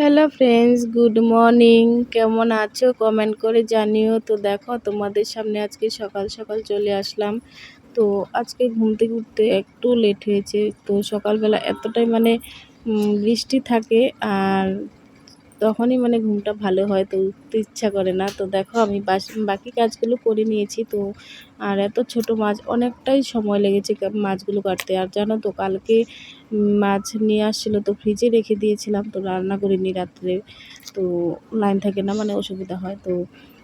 Hello friends good morning কেমন আছো? Comment করে জানিও। তো দেখো, তোমাদের সামনে আজকে সকাল সকাল চলে আসলাম। তো আজকে ঘুমতে ঘুরতে একটু লেট হয়েছে। তো সকালবেলা এতটাই মানে বৃষ্টি থাকে আর তখনই মানে ঘুমটা ভালো হয়, তো উঠতে ইচ্ছা করে না। তো দেখো আমি বাকি কাজগুলো করে নিয়েছি, তো আর এত ছোট মাছ, অনেকটাই সময় লেগেছে মাছগুলো কাটতে। আর জানো তো, কালকে মাছ নিয়ে আসছিল, তো ফ্রিজে রেখে দিয়েছিলাম, তো রান্না করিনি রাত্রে। তো লাইন থাকে না মানে অসুবিধা হয়। তো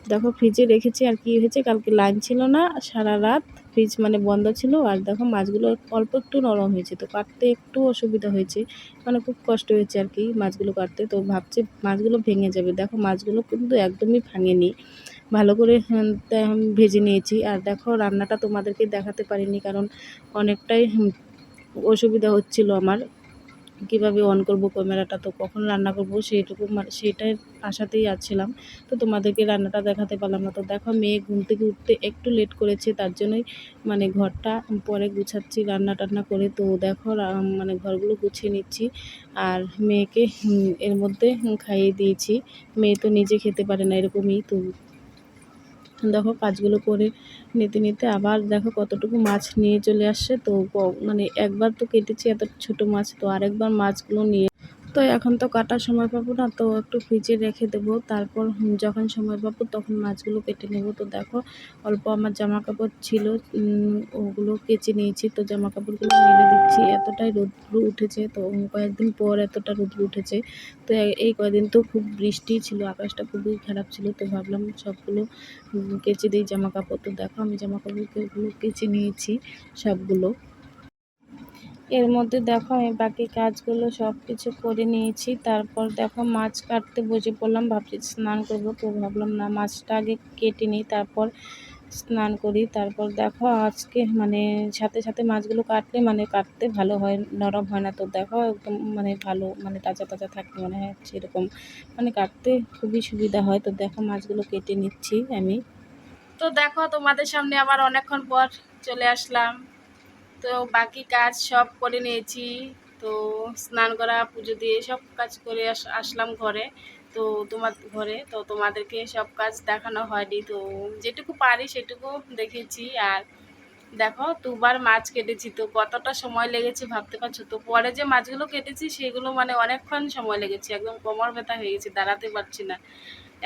দেখো ফ্রিজে রেখেছি, আর কি হয়েছে, কালকে লাইন ছিল না সারা রাত। ফ্রিজ মানে বন্ধ ছিল আর দেখো মাছগুলো অল্প একটু নরম হয়েছে, তো কাটতে একটু অসুবিধা হয়েছে। মানে খুব কষ্ট হয়েছে আর কি মাছগুলো কাটতে, তো ভাবছি মাছগুলো ভেঙে যাবে। দেখো মাছগুলো কিন্তু একদমই ভাঙেনি। ভালো করে ভেজে নিয়েছি। আর দেখো রান্নাটা তোমাদেরকে দেখাতে পারিনি কারণ অনেকটাই অসুবিধা হচ্ছিল আমার। কীভাবে অন করব ক্যামেরাটা তো কখন রান্না করব সেইটুকু সেটাই আশাতেই আছিলাম। তো তোমাদেরকে রান্নাটা দেখাতে পারলাম না। তো দেখো মেয়ে ঘুম থেকে উঠতে একটু লেট করেছে, তার জন্যই মানে ঘরটা পরে গুছাচ্ছি রান্না টান্না করে। তো দেখো মানে ঘরগুলো গুছিয়ে নিচ্ছি আর মেয়েকে এর মধ্যে খাইয়ে দিয়েছি। মেয়ে তো নিজে খেতে পারে না এরকমই, তো দেখো কাজগুলো করে নিতে নিতে আবার দেখো কতটুকু মাছ নিয়ে চলে আসছে। তো মানে একবার তো কেটেছি এত ছোট মাছ, তো আরেকবার মাছগুলো নিয়ে তো এখন তো কাটার সময় পাবো না, তো একটু ফ্রিজে রেখে দেবো। তারপর যখন সময় পাবো তখন মাছগুলো কেটে নেব। তো দেখো, অল্প আমার জামা কাপড় ছিল ওগুলো কেচে নিয়েছি, তো জামা কাপড়গুলো মেলে দিচ্ছি। এতটাই রৌদ্র উঠেছে, তো কয়েকদিন পর এতটা রৌদ্র উঠেছে। তো এই কয়েকদিন তো খুব বৃষ্টি ছিল, আকাশটা খুবই খারাপ ছিল, তো ভাবলাম সবগুলো কেচে দিই জামা কাপড় তো দেখো, আমি জামা কাপড়গুলো কেচে নিয়েছি সবগুলো। এর মধ্যে দেখো আমি বাকি কাজগুলো সব কিছু করে নিয়েছি। তারপর দেখো মাছ কাটতে বসে পড়লাম, ভাবছি স্নান করব, তো ভাবলাম না মাছটা আগে কেটে নিই, তারপর স্নান করি। তারপর দেখো আজকে মানে সাথে সাথে মাছগুলো কাটলে মানে কাটতে ভালো হয়, নরম হয় না। তো দেখো একদম মানে ভালো মানে তাজা তাজা থাকে মনে হয় সেরকম। মানে কাটতে খুবই সুবিধা হয়। তো দেখো মাছগুলো কেটে নিচ্ছি আমি। তো দেখো তোমাদের সামনে আবার অনেকক্ষণ পর চলে আসলাম। তো বাকি কাজ সব করে নিয়েছি। তো স্নান করা, পুজো দিয়ে সব কাজ করে আসলাম ঘরে। তো তোমার ঘরে, তো তোমাদেরকে সব কাজ দেখানো হয়নি। তো যেটুকু পারি সেটুকু দেখেছি। আর দেখো, দুবার মাছ কেটেছি। তো কতটা সময় লেগেছে ভাবতে পারছ? তো পরে যে মাছগুলো কেটেছি, সেগুলো মানে অনেকক্ষণ সময় লেগেছে। একদম কোমর ব্যথা হয়ে গেছে, দাঁড়াতে পারছি না।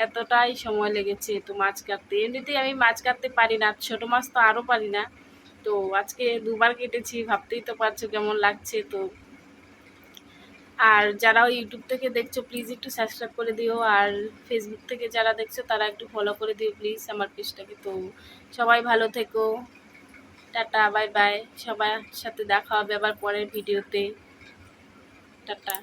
এতটাই সময় লেগেছে তো মাছ কাটতে। এমনিতেই আমি মাছ কাটতে পারি না, ছোটো মাছ তো আরও পারি না। তো আজকে দুবার কেটেছি, ভাবতেই তো পারছ কেমন লাগছে তো। আর যারা ইউটিউব থেকে দেখছ প্লিজ একটু সাবস্ক্রাইব করে দিও। আর ফেসবুক থেকে যারা দেখছ, তারা একটু ফলো করে দিও প্লিজ আমার পেজটাকে তো সবাই ভালো থেকো। টাটা বাই বাই সবার সাথে দেখা হবে আবার পরের ভিডিওতে টাটা।